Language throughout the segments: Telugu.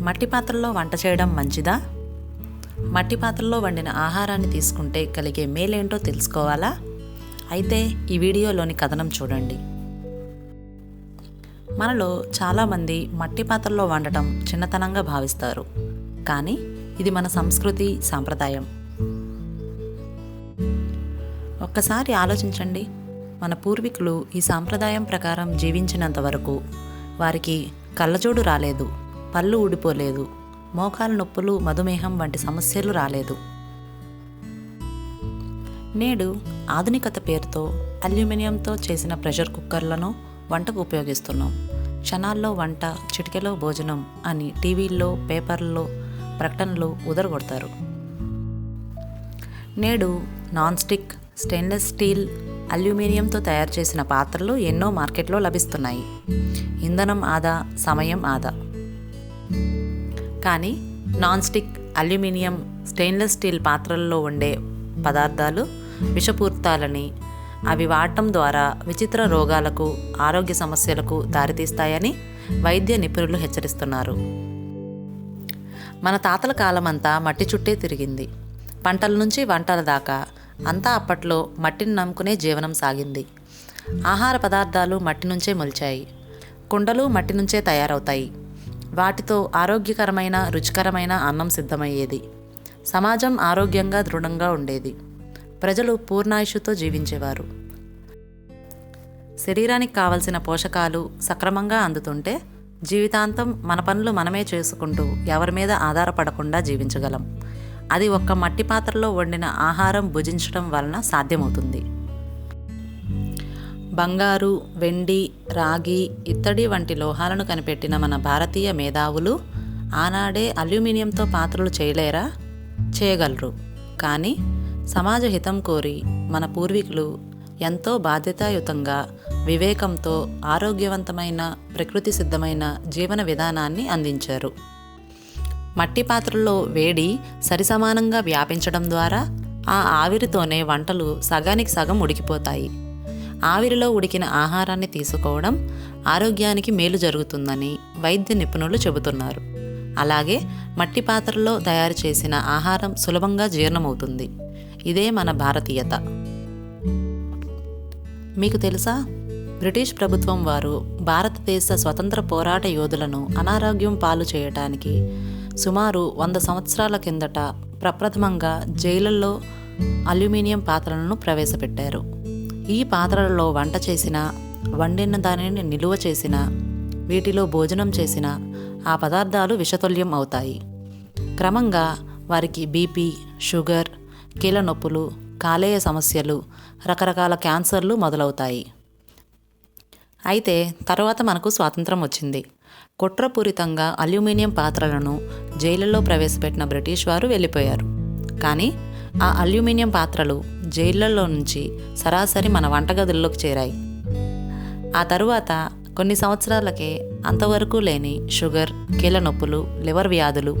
మట్టి పాత్రలో వంట చేయడం మంచిదా? మట్టి పాత్రలో వండిన ఆహారాన్ని తీసుకుంటే కలిగే మేలేంటో తెలుసుకోవాలా? అయితే ఈ వీడియోలోని కథనం చూడండి. మనలో చాలామంది మట్టి పాత్రలో వండటం చిన్నతనంగా భావిస్తారు. కానీ ఇది మన సంస్కృతి సాంప్రదాయం. ఒక్కసారి ఆలోచించండి. మన పూర్వీకులు ఈ సాంప్రదాయం ప్రకారం జీవించినంత వరకు వారికి కళ్ళజోడు రాలేదు. పళ్ళు ఊడిపోలేదు. మోకాలు నొప్పులు మధుమేహం వంటి సమస్యలు రాలేదు. నేడు ఆధునికత పేరుతో అల్యూమినియంతో చేసిన ప్రెషర్ కుక్కర్లను వంటకు ఉపయోగిస్తున్నాం. క్షణాల్లో వంట చిటికెలో భోజనం అని టీవీల్లో పేపర్లలో ప్రకటనలు ఉదరగొడతారు నేడు నాన్ స్టిక్ స్టెయిన్లెస్ స్టీల్ అల్యూమినియంతో తయారు చేసిన పాత్రలు ఎన్నో మార్కెట్లో లభిస్తున్నాయి. ఇంధనం ఆదా సమయం ఆదా. కానీ non stick aluminium stainless steel పాత్రల్లో ఉండే పదార్థాలు విషపూర్తాలని అవి వాడటం ద్వారా విచిత్ర రోగాలకు ఆరోగ్య సమస్యలకు దారితీస్తాయని వైద్య నిపుణులు హెచ్చరిస్తున్నారు. మన తాతల కాలమంతా మట్టి చుట్టే తిరిగింది. పంటల నుంచి వంటల దాకా అంతా అప్పట్లో మట్టిని నమ్ముకునే జీవనం సాగింది. ఆహార పదార్థాలు మట్టి నుంచే మొలిచాయి. కుండలు మట్టి నుంచే తయారవుతాయి. వాటితో ఆరోగ్యకరమైన రుచికరమైన అన్నం సిద్ధమయ్యేది. సమాజం ఆరోగ్యంగా దృఢంగా ఉండేది. ప్రజలు పూర్ణాయుషుతో జీవించేవారు. శరీరానికి కావలసిన పోషకాలు సక్రమంగా అందుతుంటే జీవితాంతం మన పనులు మనమే చేసుకుంటూ ఎవరి మీద ఆధారపడకుండా జీవించగలం. అది ఒక్క మట్టి పాత్రలో వండిన ఆహారం భుజించడం వలన సాధ్యమవుతుంది. బంగారు వెండి రాగి ఇత్తడి వంటి లోహాలను కనిపెట్టిన మన భారతీయ మేధావులు ఆనాడే అల్యూమినియంతో పాత్రలు చేయలేరా? చేయగలరు. కానీ సమాజ హితం కోరి మన పూర్వీకులు ఎంతో బాధ్యతాయుతంగా వివేకంతో ఆరోగ్యవంతమైన ప్రకృతి సిద్ధమైన జీవన విధానాన్ని అందించారు. మట్టి పాత్రల్లో వేడి సరిసమానంగా వ్యాపించడం ద్వారా ఆ ఆవిరితోనే వంటలు సగానికి సగం ఉడికిపోతాయి. ఆవిరిలో ఉడికిన ఆహారాన్ని తీసుకోవడం ఆరోగ్యానికి మేలు జరుగుతుందని వైద్య నిపుణులు చెబుతున్నారు. అలాగే మట్టి పాత్రలో తయారు చేసిన ఆహారం సులభంగా జీర్ణమవుతుంది. ఇదే మన భారతీయత. మీకు తెలుసా? బ్రిటిష్ ప్రభుత్వం వారు భారతదేశ స్వతంత్ర పోరాట యోధులను అనారోగ్యం పాలు చేయటానికి సుమారు వంద సంవత్సరాల కిందట ప్రప్రథమంగా జైళ్ళల్లో అల్యూమినియం పాత్రలను ప్రవేశపెట్టారు. ఈ పాత్రలలో వంట చేసిన వండిన దానిని నిలువ చేసిన వీటిలో భోజనం చేసిన ఆ పదార్థాలు విషతుల్యం అవుతాయి. క్రమంగా వారికి బీపీ షుగర్ కీళ్ళ నొప్పులు కాలేయ సమస్యలు రకరకాల క్యాన్సర్లు మొదలవుతాయి. అయితే తర్వాత మనకు స్వాతంత్రం వచ్చింది. కుట్రపూరితంగా అల్యూమినియం పాత్రలను జైలులో ప్రవేశపెట్టిన బ్రిటిష్ వారు వెళ్ళిపోయారు. కానీ ఆ అల్యూమినియం పాత్రలు జైళ్ళలో నుంచి సరాసరి మన వంటగదుల్లోకి చేరాయి. ఆ తరువాత కొన్ని సంవత్సరాలకే అంతవరకు లేని షుగర్ కీళ్ళ నొప్పులు లివర్ వ్యాధులు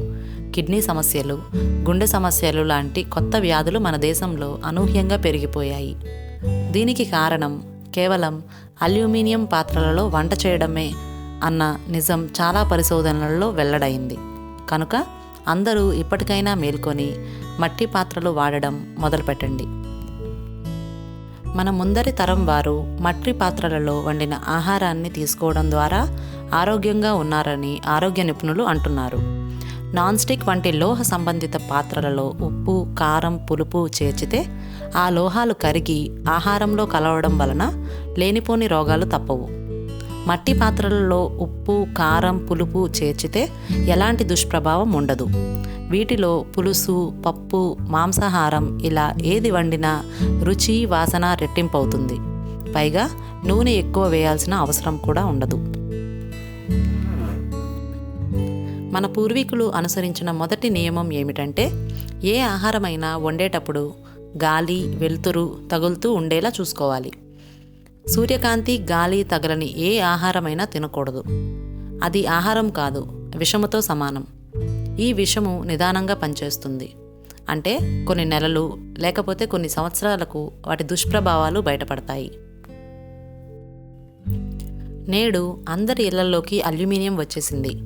కిడ్నీ సమస్యలు గుండె సమస్యలు లాంటి కొత్త వ్యాధులు మన దేశంలో అనూహ్యంగా పెరిగిపోయాయి. దీనికి కారణం కేవలం అల్యూమినియం పాత్రలలో వంట చేయడమే అన్న నిజం చాలా పరిశోధనలలో వెల్లడైంది. కనుక అందరూ ఇప్పటికైనా మేల్కొని మట్టి పాత్రలు వాడడం మొదలుపెట్టండి. మన ముందరి తరం వారు మట్టి పాత్రలలో వండిన ఆహారాన్ని తీసుకోవడం ద్వారా ఆరోగ్యంగా ఉన్నారని ఆరోగ్య నిపుణులు అంటున్నారు. నాన్ స్టిక్ వంటి లోహ సంబంధిత పాత్రలలో ఉప్పు కారం పులుపు చేర్చితే ఆ లోహాలు కరిగి ఆహారంలో కలవడం వలన లేనిపోని రోగాలు తప్పవు. మట్టి పాత్రలలో ఉప్పు కారం పులుపు చేర్చితే ఎలాంటి దుష్ప్రభావం ఉండదు. వీటిలో పులుసు పప్పు మాంసాహారం ఇలా ఏది వండినా రుచి వాసన రెట్టింపవుతుంది. పైగా నూనె ఎక్కువ వేయాల్సిన అవసరం కూడా ఉండదు. మన పూర్వీకులు అనుసరించిన మొదటి నియమం ఏమిటంటే ఏ ఆహారమైనా వండేటప్పుడు గాలి వెలుతురు తగులుతూ ఉండేలా చూసుకోవాలి. సూర్యకాంతి గాలి తగలని ఏ ఆహారమైనా తినకూడదు. అది ఆహారం కాదు విషముతో సమానం. ఈ విషము నిదానంగా పనిచేస్తుంది. అంటే కొన్ని నెలలు లేకపోతే కొన్ని సంవత్సరాలకు వాటి దుష్ప్రభావాలు బయటపడతాయి. నేడు అందరి ఇళ్ళలోకి అల్యూమినియం వచ్చేసింది.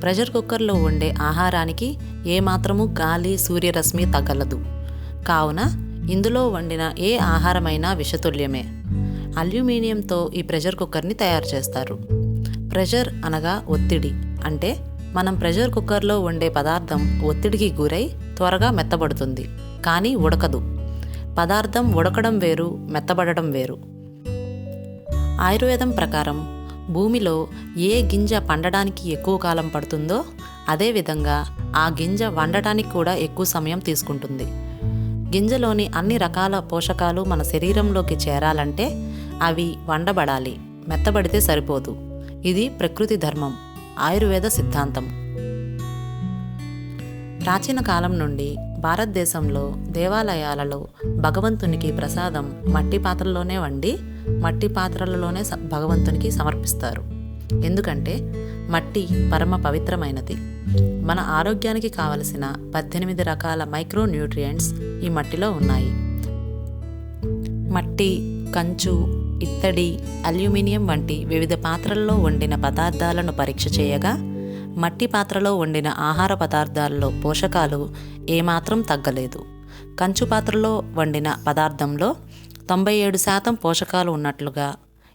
ప్రెషర్ కుక్కర్లో ఉండే ఆహారానికి ఏమాత్రము గాలి సూర్యరశ్మి తగలదు. కావున ఇందులో వండిన ఏ ఆహారమైనా విషతుల్యమే. అల్యూమినియంతో ఈ ప్రెషర్ కుక్కర్ని తయారు చేస్తారు. ప్రెషర్ అనగా ఒత్తిడి అంటే మనం ప్రెషర్ కుక్కర్లో వండే పదార్థం ఒత్తిడికి గురై త్వరగా మెత్తబడుతుంది కానీ ఉడకదు. పదార్థం ఉడకడం వేరు మెత్తబడడం వేరు. ఆయుర్వేదం ప్రకారం భూమిలో ఏ గింజ పండడానికి ఎక్కువ కాలం పడుతుందో అదేవిధంగా ఆ గింజ వండటానికి కూడా ఎక్కువ సమయం తీసుకుంటుంది. గింజలోని అన్ని రకాల పోషకాలు మన శరీరంలోకి చేరాలంటే అవి వండబడాలి మెత్తబడితే సరిపోదు. ఇది ప్రకృతి ధర్మం. ఆయుర్వేద సిద్ధాంతం. ప్రాచీన కాలం నుండి భారతదేశంలో దేవాలయాలలో భగవంతునికి ప్రసాదం మట్టి పాత్రలోనే వండి మట్టి పాత్రలలోనే భగవంతునికి సమర్పిస్తారు. ఎందుకంటే మట్టి పరమ పవిత్రమైనది. మన ఆరోగ్యానికి కావలసిన పద్దెనిమిది రకాల మైక్రో న్యూట్రియంట్స్ ఈ మట్టిలో ఉన్నాయి. మట్టి కంచు ఇత్తడి అల్యూమినియం వంటి వివిధ పాత్రల్లో వండిన పదార్థాలను పరీక్ష చేయగా మట్టి పాత్రలో వండిన ఆహార పదార్థాల్లో పోషకాలు ఏమాత్రం తగ్గలేదు. కంచు పాత్రలో వండిన పదార్థంలో తొంభై ఏడు శాతం పోషకాలు ఉన్నట్లుగా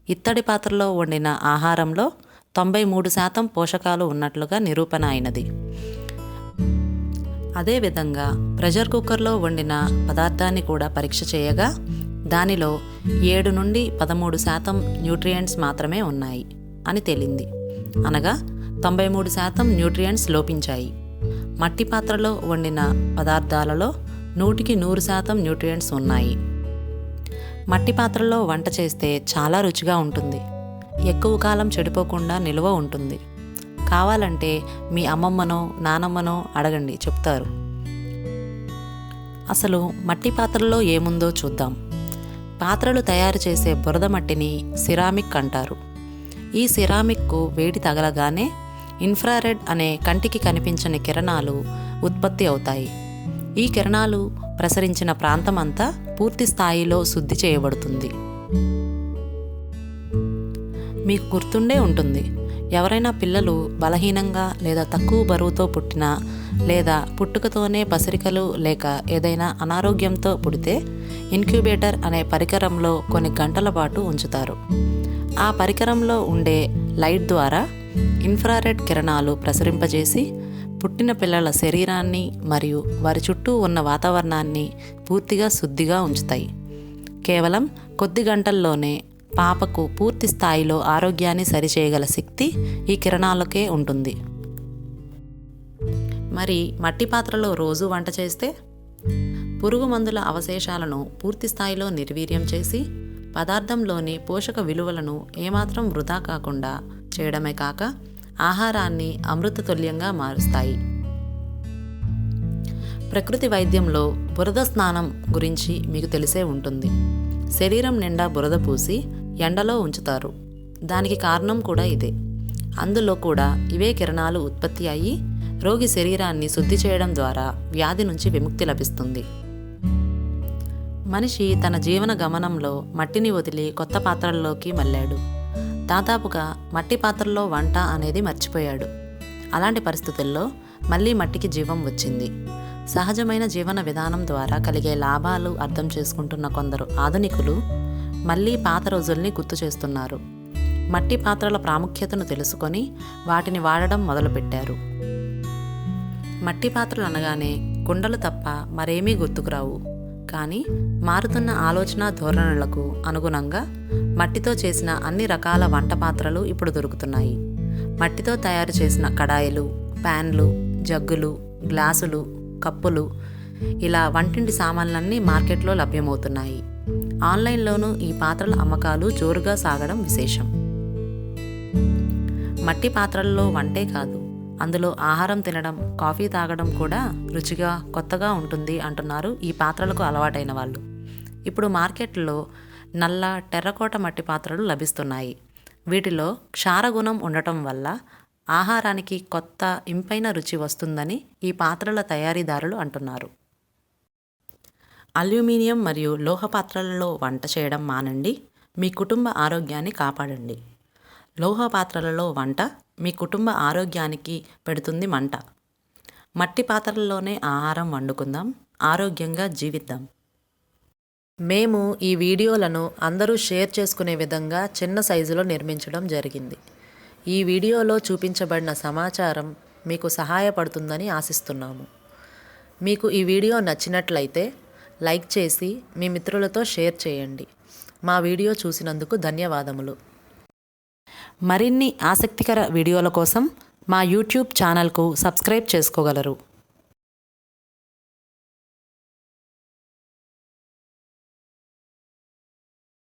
ఇత్తడి పాత్రలో వండిన ఆహారంలో తొంభై మూడు శాతం పోషకాలు ఉన్నట్లుగా నిరూపణ అయినది. అదేవిధంగా ప్రెషర్ కుక్కర్లో వండిన పదార్థాన్ని కూడా పరీక్ష చేయగా దానిలో ఏడు నుండి పదమూడు శాతం న్యూట్రియంట్స్ మాత్రమే ఉన్నాయి అని తేలింది. అనగా తొంభై మూడు శాతం న్యూట్రియంట్స్ లోపించాయి. మట్టి పాత్రలో వండిన పదార్థాలలో నూటికి నూరు శాతం న్యూట్రియంట్స్ ఉన్నాయి. మట్టి పాత్రలో వంట చేస్తే చాలా రుచిగా ఉంటుంది. ఎక్కువ కాలం చెడిపోకుండా నిల్వ ఉంటుంది. కావాలంటే మీ అమ్మమ్మనో నానమ్మనో అడగండి చెప్తారు. అసలు మట్టి పాత్రలో ఏముందో చూద్దాం. పాత్రలు తయారు చేసే బురద మట్టిని సిరామిక్ అంటారు. ఈ సిరామిక్కు వేడి తగలగానే ఇన్ఫ్రారెడ్ అనే కంటికి కనిపించని కిరణాలు ఉత్పత్తి అవుతాయి. ఈ కిరణాలు ప్రసరించిన ప్రాంతమంతా పూర్తి స్థాయిలో శుద్ధి చేయబడుతుంది. మీకు గుర్తుండే ఉంటుంది ఎవరైనా పిల్లలు బలహీనంగా లేదా తక్కువ బరువుతో పుట్టినా లేదా పుట్టుకతోనే పసిరికలు లేక ఏదైనా అనారోగ్యంతో పుడితే ఇన్క్యుబేటర్ అనే పరికరంలో కొన్ని గంటల పాటు ఉంచుతారు. ఆ పరికరంలో ఉండే లైట్ ద్వారా ఇన్ఫ్రారెడ్ కిరణాలు ప్రసరింపజేసి పుట్టిన పిల్లల శరీరాన్ని మరియు వారి చుట్టూ ఉన్న వాతావరణాన్ని పూర్తిగా శుద్ధిగా ఉంచుతాయి. కేవలం కొద్ది గంటల్లోనే పాపకు పూర్తి స్థాయిలో ఆరోగ్యాన్ని సరిచేయగల శక్తి ఈ కిరణాలకే ఉంటుంది. మరి మట్టి పాత్రలో రోజు వంట చేస్తే పురుగు మందుల అవశేషాలను పూర్తి స్థాయిలో నిర్వీర్యం చేసి పదార్థంలోని పోషక విలువలను ఏమాత్రం వృధా కాకుండా చేయడమే కాక ఆహారాన్ని అమృతతుల్యంగా మారుస్తాయి. ప్రకృతి వైద్యంలో బురద స్నానం గురించి మీకు తెలిసే ఉంటుంది. శరీరం నిండా బురద పూసి ఎండలో ఉంచుతారు. దానికి కారణం కూడా ఇదే. అందులో కూడా ఇవే కిరణాలు ఉత్పత్తి అయ్యి రోగి శరీరాన్ని శుద్ధి చేయడం ద్వారా వ్యాధి నుంచి విముక్తి లభిస్తుంది. మనిషి తన జీవన గమనంలో మట్టిని వదిలి కొత్త పాత్రల్లోకి మళ్ళాడు. దాదాపుగా మట్టి పాత్రల్లో వంట అనేది మర్చిపోయాడు. అలాంటి పరిస్థితుల్లో మళ్ళీ మట్టికి జీవం వచ్చింది. సహజమైన జీవన విధానం ద్వారా కలిగే లాభాలు అర్థం చేసుకుంటున్న కొందరు ఆధునికులు మళ్ళీ పాత రోజుల్ని గుర్తు చేస్తున్నారు. మట్టి పాత్రల ప్రాముఖ్యతను తెలుసుకొని వాటిని వాడడం మొదలుపెట్టారు. మట్టి పాత్రలు అనగానే కుండలు తప్ప మరేమీ గుర్తుకురావు కానీ మారుతున్న ఆలోచన ధోరణులకు అనుగుణంగా మట్టితో చేసిన అన్ని రకాల వంట పాత్రలు ఇప్పుడు దొరుకుతున్నాయి. మట్టితో తయారు చేసిన కడాయిలు ప్యాన్లు జగ్గులు గ్లాసులు కప్పులు ఇలా వంటింటి సామాన్లన్నీ మార్కెట్లో లభ్యమవుతున్నాయి. ఆన్లైన్లోనూ ఈ పాత్రల అమ్మకాలు జోరుగా సాగడం విశేషం. మట్టి పాత్రల్లో వంటే కాదు అందులో ఆహారం తినడం కాఫీ తాగడం కూడా రుచిగా కొత్తగా ఉంటుంది అంటున్నారు ఈ పాత్రలకు అలవాటైన వాళ్ళు. ఇప్పుడు మార్కెట్లో నల్ల టెర్రకోట మట్టి పాత్రలు లభిస్తున్నాయి. వీటిలో క్షారగుణం ఉండటం వల్ల ఆహారానికి కొత్త ఇంపైన రుచి వస్తుందని ఈ పాత్రల తయారీదారులు అంటున్నారు. అల్యూమినియం మరియు లోహ పాత్రలలో వంట చేయడం మానండి. మీ కుటుంబ ఆరోగ్యాన్ని కాపాడండి. లోహ పాత్రలలో వంట మీ కుటుంబ ఆరోగ్యానికి పెడుతుంది మంట. మట్టి పాత్రల్లోనే ఆహారం వండుకుందాం ఆరోగ్యంగా జీవిద్దాం. మేము ఈ వీడియోలను అందరూ షేర్ చేసుకునే విధంగా చిన్న సైజులో నిర్మించడం జరిగింది. ఈ వీడియోలో చూపించబడిన సమాచారం మీకు సహాయపడుతుందని ఆశిస్తున్నాము. మీకు ఈ వీడియో నచ్చినట్లయితే లైక్ చేసి మీ మిత్రులతో షేర్ చేయండి. మా వీడియో చూసినందుకు ధన్యవాదములు. మరిన్ని ఆసక్తికర వీడియోల కోసం మా యూట్యూబ్ ఛానల్కు సబ్స్క్రైబ్ చేసుకోగలరు.